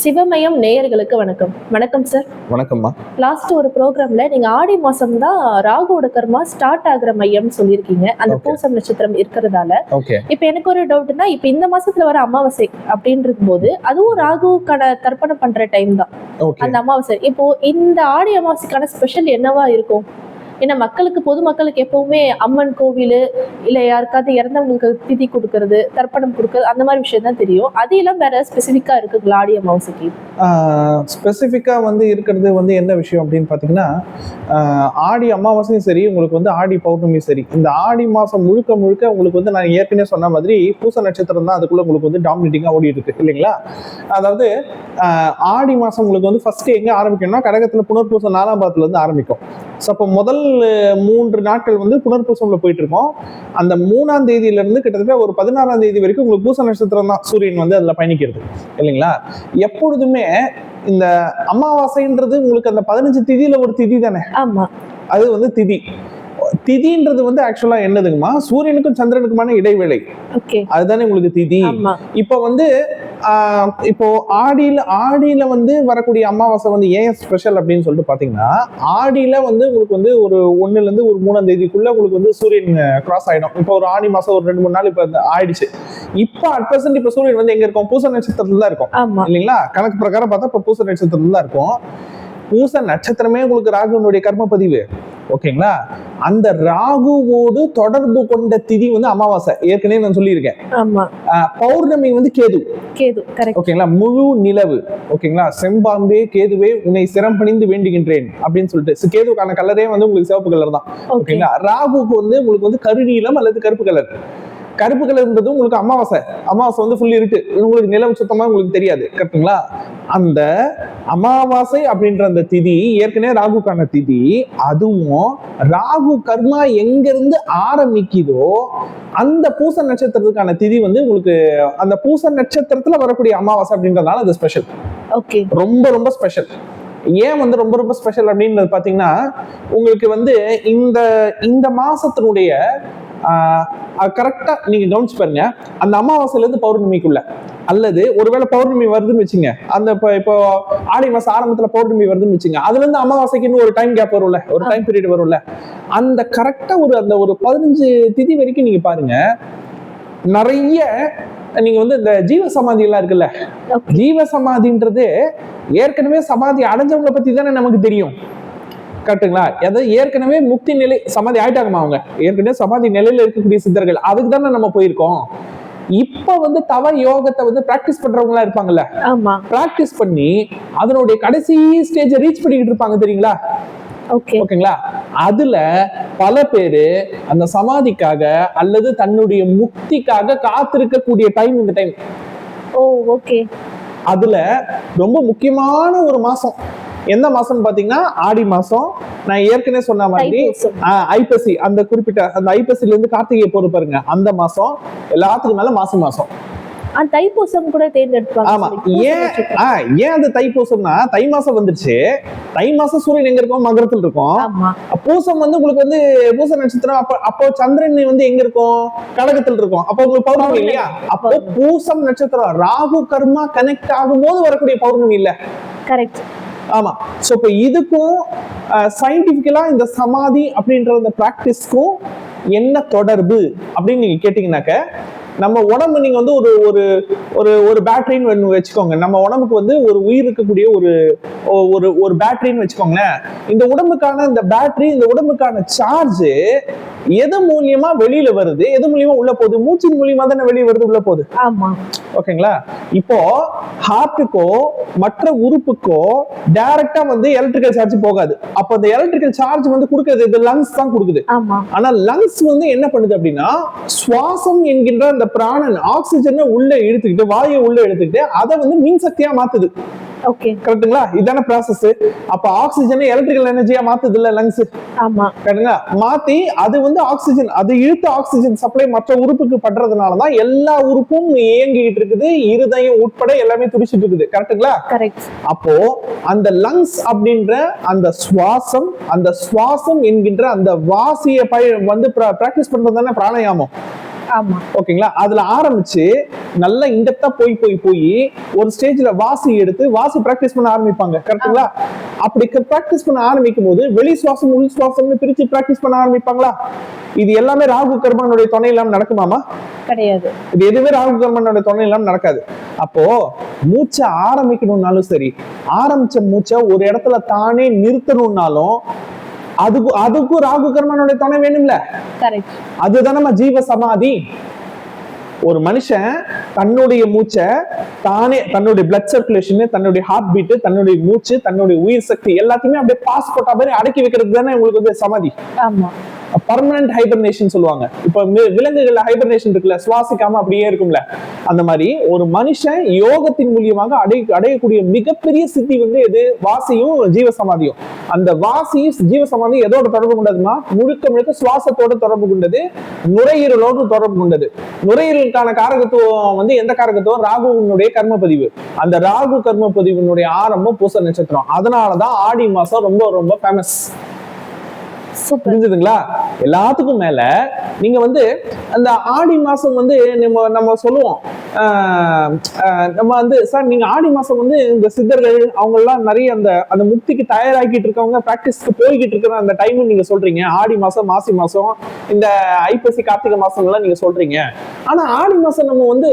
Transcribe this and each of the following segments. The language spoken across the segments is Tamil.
சிவமயம் நேயர்களுக்கு வணக்கம். வணக்கம் சார் வணக்கம்மா. லாஸ்ட் ஒரு ப்ரோக்ராம்ல நீங்க ஆடி மாசம் தான் ராகுவோட கர்மா ஸ்டார்ட் ஆகுற மையம் சொல்லியிருக்கீங்க. அந்த. பூசம் நட்சத்திரம் இருக்கிறதால. இப்ப எனக்கு ஒரு டவுட்னா இப்ப இந்த மாசத்துல வர அமாவாசை அப்படின்னு இருக்கும்போது அதுவும் ராகுவுக்கான தர்ப்பணம் பண்ற டைம் தான். அந்த அமாவாசை. இப்போ இந்த ஆடி அமாவாசைக்கான ஸ்பெஷல் என்னவா இருக்கும்? ஏன்னா மக்களுக்கு பொதுமக்களுக்கு எப்பவுமே அம்மன் கோவில் இல்லை யாருக்காவது இறந்தவங்களுக்கு திதி கொடுக்கறது தர்ப்பணம் கொடுக்கறது அந்த மாதிரி விஷயம் தான் தெரியும். அது எல்லாம் வேற ஸ்பெசிஃபிக்காக இருக்குங்களா ஆடி அமாவாசைக்கு. ஸ்பெசிஃபிக்காக வந்து இருக்கிறது வந்து என்ன விஷயம் அப்படின்னு பார்த்தீங்கன்னா ஆடி அமாவாசையும் சரி உங்களுக்கு வந்து ஆடி பௌர்ணமி சரி. இந்த ஆடி மாதம் முழுக்க முழுக்க உங்களுக்கு வந்து நான் ஏற்கனவே சொன்ன மாதிரி பூச நட்சத்திரம் தான் அதுக்குள்ள உங்களுக்கு வந்து டாமினேட்டிங்காக ஓடிட்டு இருக்கு இல்லைங்களா? அதாவது ஆடி மாதம் உங்களுக்கு வந்து ஃபர்ஸ்ட் எங்கே ஆரம்பிக்கணும்னா கடகத்தில் புனர்பூசம் நாலாம் பாதத்துல இருந்து ஆரம்பிக்கும். ஸோ அப்போ முதல் மூன்று நாட்கள் வந்து புனர்பூசம்ல போயிட்டு இருக்கோம் அந்த மூணாம் தேதியில இருந்து கிட்டத்தட்ட ஒரு பதினாறாம் தேதி வரைக்கும் உங்களுக்கு பூச நட்சத்திரம் தான் சூரியன் வந்து அதில் பயணிக்கிறது. இல்லைங்களா? எப்பொழுதுமே இந்த அமாவாசைன்றது உங்களுக்கு அந்த பதினஞ்சு திதியில ஒரு திதி தானே? ஆமா. அது வந்து திதி. திதின்றது வந்து ஆக்சுவலா என்னதுங்கம்மா? சூரியனுக்கும் சந்திரனுக்குமான இடைவேளை. அதுதானே உங்களுக்கு திதி. இப்போ வந்து இப்போ ஆடியில ஆடியில வந்து வரக்கூடிய அமாவாசை வந்து ஏன் ஸ்பெஷல் அப்படின்னு சொல்லிட்டு பாத்தீங்கன்னா ஆடியில வந்து உங்களுக்கு வந்து ஒரு ஒண்ணுல இருந்து ஒரு மூணாம் தேதிக்குள்ள உங்களுக்கு வந்து சூரியன் கிராஸ் ஆயிடும். இப்போ ஒரு ஆடி மாசம் ஒரு ரெண்டு மூணு நாள் இப்போ ஆயிடுச்சு. இப்போ அட் பிரசன்ட் இப்போ சூரியன் வந்து எங்க இருக்கும்? பூச நட்சத்திரத்துல தான் இருக்கும். இல்லைங்களா? கணக்கு பிரகாரம் பார்த்தா இப்போ பூச நட்சத்திரத்துல தான் இருக்கும். பூச நட்சத்திரமே உங்களுக்கு ராகுனுடைய கர்ம பதிவு. ஓகேங்களா? அந்த ராகுவோடு தொடர்பு கொண்ட திதி வந்து அமாவாசை. ஏற்கனவே நான் சொல்லியிருக்கேன். பௌர்ணமி வந்து கேது. கேது கரெக்ட் ஓகேங்களா? முழு நிலவு. ஓகேங்களா? செம்பாம்பே கேதுவே உன்னை சிரம் பணிந்து வேண்டுகின்றேன் அப்படின்னு சொல்லிட்டு. So, கேதுவுக்கான கலரே வந்து உங்களுக்கு சிவப்பு கலர் தான். ஓகே. ஓகேங்களா? ராகுக்கு வந்து உங்களுக்கு வந்து கருநீலம் அல்லது கருப்பு கலர். கருப்பு கலர்ன்றது உங்களுக்கு அமாவாசை. அமாவாசை வந்து ஃபுல் இருக்கு உங்களுக்கு நிலம் சுத்தமா உங்களுக்கு தெரியாது. கரெக்ட்டுங்களா? அந்த அமாவாசை அப்படின்ற அந்த திதி ஏற்கனவே ராகுக்கான திதி அதுவும் ராகு கர்மா எங்க இருந்து ஆரம்பிக்குதோ அந்த பூச நட்சத்திரத்துக்கான திதி வந்து உங்களுக்கு அந்த பூச நட்சத்திரத்துல வரக்கூடிய அமாவாசை அப்படின்றதுனால அது ஸ்பெஷல் ஓகே ரொம்ப ரொம்ப ஸ்பெஷல் ஏன் வந்து ரொம்ப ரொம்ப ஸ்பெஷல் அப்படின்றது பாத்தீங்கன்னா உங்களுக்கு வந்து இந்த இந்த மாசத்தினுடைய கரெக்டா நீங்க கவனிச்சு பாருங்க. அந்த அமாவாசையில இருந்து பௌர்ணமிக்குள்ள அல்லது ஒருவேளை பௌர்ணமி வருதுன்னு வச்சுங்க. அந்த இப்போ இப்போ ஆடி மாசம் ஆரம்பத்துல பௌர்ணமி வருதுன்னு வச்சுங்க. அதுல இருந்து அமாவாசைக்கு இன்னும் ஒரு டைம் கேப் வரும்ல. ஒரு டைம் பீரியட் வரும்ல. அந்த கரெக்டா ஒரு அந்த ஒரு பதினஞ்சு திதி வரைக்கும் நீங்க பாருங்க. நிறைய நீங்க வந்து இந்த ஜீவ சமாதி எல்லாம் இருக்குல்ல ஜீவ சமாதின்றது ஏற்கனவே சமாதி அடைஞ்சவங்களை பத்தி தானே நமக்கு தெரியும். கரெக்ட்டுங்களா அதாவது ஏற்கனவே முக்தி நிலை சமாதி ஆயிட்டாங்கம்மா அவங்க. ஏற்கனவே சமாதி நிலையில இருக்கக்கூடிய சித்தர்கள். அதுக்கு தானே நம்ம போயிருக்கோம். இப்ப வந்து தவ யோகத்தை வந்து பிராக்டிஸ் பண்றவங்களா இருப்பாங்கல்ல? பிராக்டிஸ் பண்ணி அதனுடைய கடைசி ஸ்டேஜை ரீச் பண்ணிக்கிட்டு இருப்பாங்க தெரியுங்களா? ஓகே ஓகேங்களா? அதுல பல பேரு அந்த சமாதிக்காக அல்லது தன்னுடைய முக்திக்காக காத்திருக்கக்கூடிய டைம் இந்த டைம் ஓ ஓகே அதுல ரொம்ப முக்கியமான ஒரு மாசம். எந்த மாசம் பாத்தீங்கன்னா ஆடி மாசம். நான் ஏற்கனவே சொன்ன மாதிரி ஐப்பசி. அந்த குறிப்பிட்ட அந்த ஐப்பசில இருந்து கார்த்திகை போற பாருங்க. அந்த மாசம் எல்லாத்துக்கும் மேல மாசி மாசம். அந்த தைப்பூசம் கூட தேர்ந்தெடுப்பாங்க ஆமா. ஏன் ஏன் அந்த தைப்பூசம்னா தை மாசம் வந்துருச்சு. தை மாசம் சூரியன் எங்க இருக்கும்? மகரத்தில் இருக்கும். பூசம் வந்து உங்களுக்கு வந்து பூச நட்சத்திரம் அப்ப அப்போ சந்திரன் வந்து எங்க இருக்கும்? கடகத்தில் இருக்கும். அப்போ உங்களுக்கு பௌர்ணமி. இல்லையா? அப்போ. பூசம் நட்சத்திரம் ராகு கர்மா கனெக்ட் ஆகும்போது வரக்கூடிய பௌர்ணமி இல்ல. கரெக்ட் ஆமா. ஸோ இப்போ இதுக்கும் சயின்டிஃபிக்கலாக இந்த சமாதி அப்படின்ற அந்த ப்ராக்டிஸ்க்கும் என்ன தொடர்பு அப்படின்னு நீங்க கேட்டிங்கனாக்க நம்ம உடம்பு நீங்கள் வந்து ஒரு ஒரு ஒரு ஒரு பேட்டரின்னு வச்சுக்கோங்க. நம்ம உடம்புக்கு வந்து ஒரு உயிர் இருக்கக்கூடிய ஒரு ஒரு ஒரு பேட்டரின்னு வச்சுக்கோங்களேன். இந்த உடம்புக்கான இந்த பேட்டரி இந்த உடம்புக்கான சார்ஜ் எது மூலியமா வெளியில வருது எது மூலியமா உள்ள போகுது? மூச்சின் மூலியமா தானே வெளியே வருது உள்ள போகுது. ஆமா. ஓகேங்களா? இப்போ ஹார்ட்டுக்கோ மற்ற உறுப்புக்கோ டைரக்டா வந்து எலக்ட்ரிக்கல் சார்ஜ் போகாது. அப்போ அந்த எலக்ட்ரிக்கல் சார்ஜ் வந்து கொடுக்குறது இது லங்ஸ் தான் கொடுக்குது. ஆமா. ஆனா லங்ஸ் வந்து என்ன பண்ணுது அப்படின்னா சுவாசம் என்கின்ற அந்த பிராணன் ஆக்சிஜனை உள்ள இழுத்துக்கிட்டு வாயை உள்ள எடுத்துக்கிட்டு அதை வந்து மின் சக்தியா மாத்துது. கரெக்ட்டுங்களா இதான ப்ராசஸ் அப்ப ஆக்சிஜனை எலக்ட்ரிக்கல் எனர்ஜியா மாத்துது இல்ல லங்ஸ் ஆமா. கரெக்டுங்களா மாத்தி அது வந்து ஆக்சிஜன் அது இழுத்த ஆக்சிஜன் சப்ளை மற்ற உறுப்புக்கு படுறதுனால தான் எல்லா உறுப்பும் இயங்கிட்டு இருக்குது. இருதயம் உட்பட எல்லாமே துடிச்சிட்டு இருக்குது. கரெக்ட்டுங்களா கரெக்ட் அப்போ அந்த லங்ஸ் அப்படின்ற அந்த சுவாசம் அந்த சுவாசம் என்கின்ற அந்த வாசிய பய வந்து பிராக்டிஸ் பண்றது தானே பிராணாயாமம்? ஓகேங்களா? அதுல ஆரம்பிச்சு நல்லா இன்டெப்தா போய் போய் போய் ஒரு ஸ்டேஜ்ல வாசி எடுத்து வாசி பிராக்டிஸ் பண்ண ஆரம்பிப்பாங்க. கரெக்ட்டுங்களா அப்படி பிராக்டிஸ் பண்ண ஆரம்பிக்கும் போது வெளி சுவாசம் உள் சுவாசம்னு பிரிச்சு பிராக்டிஸ் பண்ண ஆரம்பிப்பாங்களா? இது எல்லாமே ராகு கர்மனுடைய துணை இல்லாம நடக்குமாமா? கிடையாது. இது எதுவுமே ராகு கர்மனோட துணை இல்லாம நடக்காது. அப்போ மூச்சை ஆரம்பிக்கணும்னாலும் சரி ஆரம்பிச்ச மூச்சை ஒரு இடத்துல தானே நிறுத்தணும்னாலும் அதுக்கும் அதுக்கும் ராகு கர்மனுடைய துணை வேணும்ல அதுதான் நம்ம ஜீவ சமாதி. ஒரு மனுஷன் தன்னுடைய மூச்சை தானே தன்னுடைய பிளட் சர்க்குலேஷன் தன்னுடைய ஹார்ட் பீட் தன்னுடைய மூச்சு தன்னுடைய உயிர் சக்தி எல்லாத்தையுமே அப்படியே பாஸ் போட்டா மாதிரி அடக்கி வைக்கிறது தானே உங்களுக்கு வந்து சமாதி. ஆமா. பர்மனன்ட் ஹைபர்னேஷன் சொல்லுவாங்க. இப்ப விலங்குகள்ல ஹைபர்னேஷன் இருக்குல்ல சுவாசிக்காம அப்படியே இருக்கும்ல. அந்த மாதிரி ஒரு மனுஷன் யோகத்தின் மூலியமாக அடைய அடையக்கூடிய மிகப்பெரிய சித்தி வந்து எது? வாசியும் ஜீவசமாதியும். அந்த வாசியும் ஜீவசமாதியும் எதோட தொடர்பு கொண்டதுன்னா முழுக்க முழுக்க சுவாசத்தோட தொடர்பு கொண்டது நுரையீரலோடு தொடர்பு கொண்டது. நுரையீரலுக்கான காரகத்துவம் வந்து எந்த காரகத்துவம்? ராகுவினுடைய கர்ம பதிவு அந்த ராகு கர்ம பதிவினுடைய ஆரம்பம் பூச நட்சத்திரம். அதனாலதான் ஆடி மாசம் ரொம்ப ரொம்ப ஃபேமஸ் புரிஞ்சுதுங்களா? எல்லாத்துக்கும் மேல நீங்க வந்து அந்த ஆடி மாசம் வந்து நம்ம நம்ம சொல்லுவோம். நம்ம வந்து சார் நீங்க ஆடி மாசம் வந்து இந்த சித்தர்கள் அவங்க எல்லாம் நிறைய அந்த அந்த முக்திக்கு தயாராகிட்டு இருக்கவங்க பிராக்டிஸ்க்கு போய்கிட்டு இருக்கிற அந்த டைம் நீங்க சொல்றீங்க. ஆடி மாசம் மாசி மாசம் இந்த ஐப்பசி கார்த்திகை மாசம் எல்லாம் நீங்க சொல்றீங்க. ஆனா ஆடி மாசம் நம்ம வந்து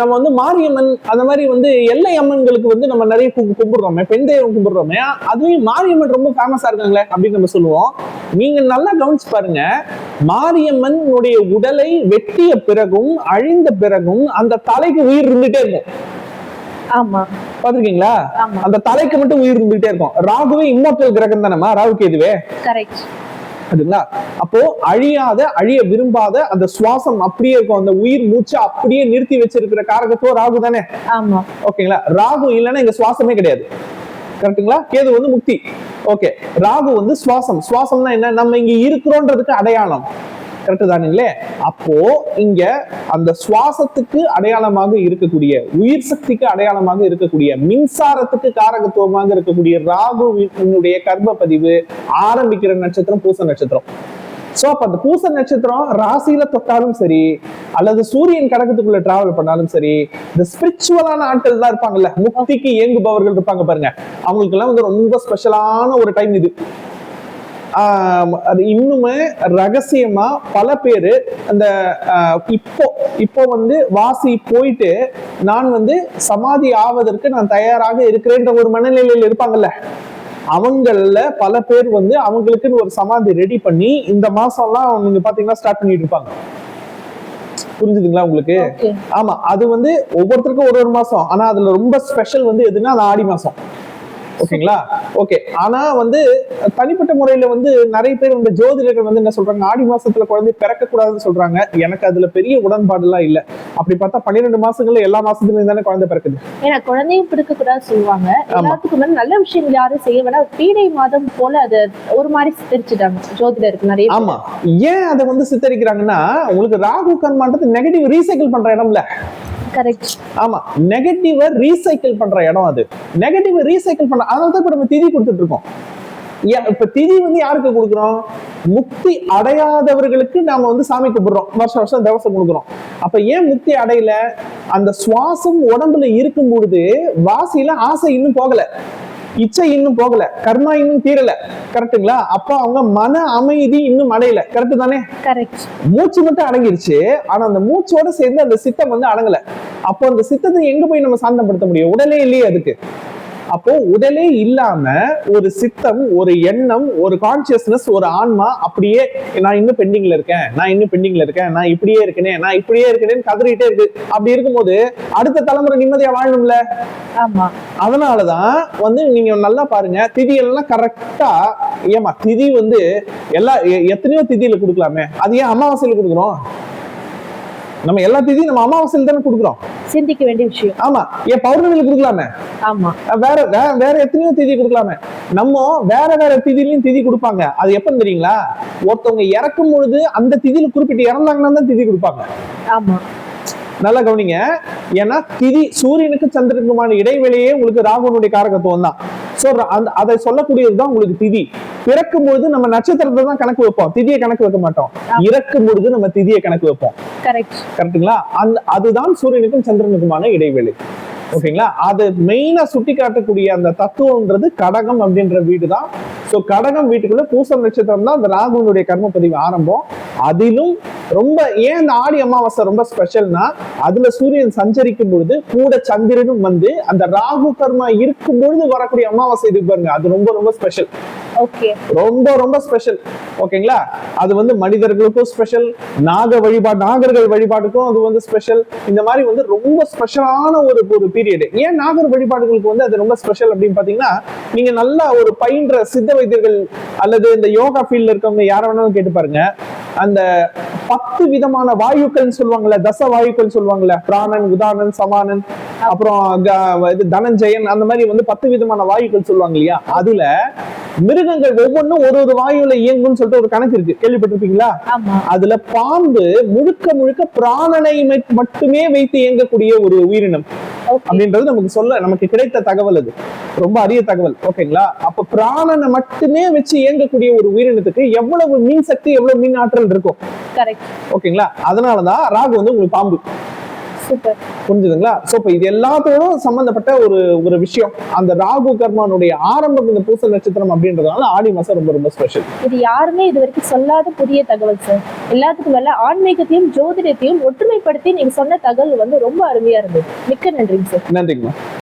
நம்ம வந்து மாரியம்மன் அந்த மாதிரி வந்து எல்லை அம்மன்களுக்கு வந்து நம்ம நிறைய கும்பிடுறோமே பெண் தெய்வம் கும்பிடுறோமே அதுவும் மாரியம்மன் ரொம்ப ஃபேமஸா இருக்காங்களே அப்படின்னு நம்ம சொல்லுவோம். நீங்க நல்லா கவனிச்சு பாருங்க மாரியம்மனுடைய உடல் வெட்டிய பிறகும் அழிந்த பிறகும் அந்த தலைக்கு உயிர் இருந்துட்டே இருக்கும். ஆமா. பாத்திருக்கீங்களா அந்த தலைக்கு மட்டும் உயிர் இருந்துட்டே இருக்கும். ராகுவே இம்மோட்டல் கிரகம் தானேமா ராகுக்கு கரெக்ட் அதுங்களா? அப்போ அழியாத அழிய விரும்பாத அந்த சுவாசம் அப்படியே இருக்கும். அந்த உயிர் மூச்சு அப்படியே நிறுத்தி வச்சிருக்கிற காரகத்துவம் ராகு தானே? ஆமா. ஓகேங்களா? ராகு இல்லைன்னா இங்க சுவாசமே கிடையாது. கரெக்ட்டுங்களா? கேது வந்து முக்தி. ஓகே. ராகு வந்து சுவாசம். சுவாசம்னா என்ன? நம்ம இங்க இருக்கிறோன்றதுக்கு அடையாளம். கரெக்டு தானே அப்போ இங்க அந்த சுவாசத்துக்கு அடையாளமாக இருக்கக்கூடிய உயிர் சக்திக்கு அடையாளமாக இருக்கக்கூடிய மின்சாரத்துக்கு காரகத்துவமாக இருக்கக்கூடிய ராகுவினுடைய கர்ப்ப பதிவு ஆரம்பிக்கிற நட்சத்திரம் பூச நட்சத்திரம். சோ அப்ப அந்த பூச நட்சத்திரம் ராசியில தொட்டாலும் சரி அல்லது சூரியன் கடகத்துக்குள்ள டிராவல் பண்ணாலும் சரி இந்த ஸ்பிரிச்சுவலான ஆட்கள் தான் இருப்பாங்கல்ல முக்திக்கு இயங்குபவர்கள் இருப்பாங்க பாருங்க. அவங்களுக்கு எல்லாம் வந்து ரொம்ப ஸ்பெஷலான ஒரு டைம் இது. அது இன்னுமே ரகசியமா பல பேரு அந்த இப்போ இப்போ வந்து வாசி போயிட்டு நான் வந்து சமாதி ஆவதற்கு நான் தயாராக இருக்கிறேன்ற ஒரு மனநிலையில் இருப்பாங்கல்ல. அவங்கள பல பேர் வந்து அவங்களுக்குன்னு ஒரு சமாதி ரெடி பண்ணி இந்த மாசம்லாம் நீங்க பாத்தீங்கன்னா ஸ்டார்ட் பண்ணிட்டு இருப்பாங்க. புரிஞ்சுதுங்களா உங்களுக்கு? ஆமா அது வந்து ஒவ்வொருத்தருக்கும் ஒரு ஒரு மாசம். ஆனா அதுல ரொம்ப ஸ்பெஷல் வந்து எதுன்னா அது ஆடி மாசம். ஓகேங்களா? ஓகே. ஆனா வந்து தனிப்பட்ட முறையில வந்து நிறைய பேர் இந்த ஜோதிடர்கள் வந்து என்ன சொல்றாங்க ஆடி மாசத்துல குழந்தை பிறக்க கூடாதுன்னு சொல்றாங்க. எனக்கு அதுல பெரிய உடன்பாடு எல்லாம் இல்ல. அப்படி பார்த்தா பன்னிரெண்டு மாசங்கள்ல எல்லா மாசத்துலயும் தானே குழந்தை பிறக்குது. ஏன்னா குழந்தையும் பிடிக்க கூடாது சொல்லுவாங்க எல்லாத்துக்கும் மேல நல்ல விஷயங்கள் யாரும் செய்ய வேணாம். பீடை மாதம் போல அதை ஒரு மாதிரி சித்தரிச்சுட்டாங்க ஜோதிடருக்கு நிறைய. ஆமா. ஏன் அதை வந்து சித்தரிக்கிறாங்கன்னா உங்களுக்கு ராகு கர்மான்றது நெகட்டிவ் ரீசைக்கிள் பண்ற இடம்ல. கரெக்ட் ஆமா நெகட்டிவ ரீசைக்கிள் பண்ற இடம் அது. நெகட்டிவ் ரீசைக்கிள் பண்ண அதனால தான் இப்ப நம்ம திதி கொடுத்துட்டு இருக்கோம். இப்ப திதி வந்து யாருக்கு கொடுக்குறோம்? முக்தி அடையாதவர்களுக்கு நாம வந்து சாமி கும்பிடுறோம். வருஷம் வருஷம் தவசம் கொடுக்குறோம். அப்ப ஏன் முக்தி அடையல? அந்த சுவாசம் உடம்புல இருக்கும் பொழுது வாசியில ஆசை இன்னும் போகல. இச்சை இன்னும் போகல கர்மா இன்னும் தீரல. கரெக்ட்டுங்களா அப்ப அவங்க மன அமைதி இன்னும் அடையல. கரெக்ட் தானே? மூச்சு மட்டும் அடங்கிருச்சு. ஆனா அந்த மூச்சோட சேர்ந்து அந்த சித்தம் வந்து அடங்கல. அப்போ அந்த சித்தத்தை எங்க போய் நம்ம சாந்தப்படுத்த முடியும்? உடலே இல்லையே அதுக்கு. அப்போ உடலே இல்லாம ஒரு சித்தம் ஒரு எண்ணம் ஒரு கான்சியஸ்னஸ் ஒரு ஆன்மா அப்படியே நான் இன்னும் பெண்டிங்ல இருக்கேன் நான் இன்னும் பெண்டிங்ல இருக்கேன் நான் இப்படியே இருக்கனே நான் இப்படியே இருக்கேன்னு கதறிட்டே இருக்கு. அப்படி இருக்கும்போது அடுத்த தலைமுறை நிம்மதியா வாழணும்ல? ஆமா. அதனாலதான் வந்து நீங்க நல்லா பாருங்க திதி எல்லாம் கரெக்டா ஏமா திதி வந்து எல்லா எத்தனையோ திதியில கொடுக்கலாமே. அது ஏன் அமாவாசையில கொடுக்குறோம்? நம்ம எல்லா திதியும் நம்ம அமாவாசையில தானே கொடுக்குறோம். சிந்திக்க வேண்டிய விஷயம். ஆமா ஏன் பௌர்ணமியில கொடுக்கலாமே. ஆமா. வேற வேற எத்தனையோ திதி கொடுக்கலாமே. நம்ம வேற வேற திதிலையும் திதி கொடுப்பாங்க. அது எப்பன்னு தெரியுங்களா? ஒருத்தவங்க இறக்கும் பொழுது அந்த திதியில குறிப்பிட்டு இறந்தாங்கன்னா தான் திதி கொடுப்பாங்க. ஆமா. நல்லா கவனிங்க. ஏன்னா திதி சூரியனுக்கு சந்திரனுக்குமான இடைவெளியே உங்களுக்கு ராகுனுடைய காரகத்துவம் தான். சோ அந்த அதை சொல்லக்கூடியதுதான் உங்களுக்கு திதி. பிறக்கும் பொழுது நம்ம நட்சத்திரத்தை தான் கணக்கு வைப்போம். திதியை கணக்கு வைக்க மாட்டோம். இறக்கும் பொழுது நம்ம திதியை கணக்கு வைப்போம். கரெக்ட் கரெக்ட்டுங்களா? அந்த அதுதான் சூரியனுக்கும் சந்திரனுக்குமான இடைவெளி. ஓகேங்களா? அது மெயினா சுட்டி காட்டக்கூடிய அந்த தத்துவம்ன்றது கடகம் அப்படின்ற வீடு தான் ஸோ கடகம் வீட்டுக்குள்ள பூசம் நட்சத்திரம் தான் அந்த ராகுனுடைய கர்ம பதிவு ஆரம்பம். அதிலும் ரொம்ப ஏன் இந்த ஆடி அமாவாசை ரொம்ப ஸ்பெஷல்னா அதுல சூரியன் சஞ்சரிக்கும் பொழுது கூட சந்திரனும் வந்து அந்த ராகு கர்மா இருக்கும் பொழுது வரக்கூடிய அமாவாசை இது பாருங்க. அது ரொம்ப ரொம்ப ஸ்பெஷல் ரொம்ப ரொம்ப ஸ்பெஷல் ஓகேங்களா அது வந்து மனிதர்களுக்கும் ஸ்பெஷல் நாக வழிபாடு நாகர்கள் வழிபாடுக்கும் அது வந்து ஸ்பெஷல் இந்த மாதிரி வந்து ரொம்ப ஸ்பெஷலான ஒரு ஒரு பீரியட் ஏன் நாகர் வழிபாடுகளுக்கு வந்து அது ரொம்ப ஸ்பெஷல் அப்படின்னு பாத்தீங்கன்னா நீங்க நல்லா ஒரு பயின்ற சித்த வைத்தியர்கள் அல்லது இந்த யோகா ஃபீல்ட்ல இருக்கவங்க யார வேணாலும் கேட்டு பாருங்க. அந்த பத்து விதமான வாயுக்கள் சொல்லுவாங்கல்ல தச வாயுக்கள் சொல்லுவாங்கல்ல பிராணன் உதானன் சமானன் அப்புறம் இது தனஞ்சயன் அந்த மாதிரி வந்து பத்து விதமான வாயுக்கள் சொல்லுவாங்க இல்லையா? அதுல மிருகங்கள் ஒவ்வொன்றும் ஒரு ஒரு வாயுல இயங்கும்னு சொல்லிட்டு ஒரு கணக்கு இருக்கு. கேள்விப்பட்டிருப்பீங்களா? அதுல பாம்பு முழுக்க முழுக்க பிராணனை மட்- மட்டுமே வைத்து இயங்கக்கூடிய ஒரு உயிரினம். அப்படின்றது நமக்கு சொல்ல நமக்கு கிடைத்த தகவல் அது. ரொம்ப அரிய தகவல். ஓகேங்களா அப்ப பிராணனை மட்டுமே வச்சு இயங்கக்கூடிய ஒரு உயிரினத்துக்கு எவ்வளவு மின் சக்தி எவ்வளவு மின் ஆற்றல் இருக்கும்? ஓகேங்களா அதனாலதான் ராகு வந்து உங்களுக்கு பாம்பு. புரிஞ்சுதுங்களா? சோ இப்ப இது எல்லாத்தோடும் சம்பந்தப்பட்ட ஒரு ஒரு விஷயம். அந்த ராகு கர்மானுடைய ஆரம்பம் இந்த பூச நட்சத்திரம் அப்படின்றதுனால ஆடி மாசம் ரொம்ப ரொம்ப ஸ்பெஷல் இது யாருமே இது வரைக்கும் சொல்லாத புதிய தகவல் சார் எல்லாத்துக்கும் மேல ஆன்மீகத்தையும் ஜோதிடத்தையும் ஒற்றுமைப்படுத்தி நீங்க சொன்ன தகவல் வந்து ரொம்ப அருமையா இருந்தது. மிக்க நன்றிங்க சார் நன்றிங்கம்மா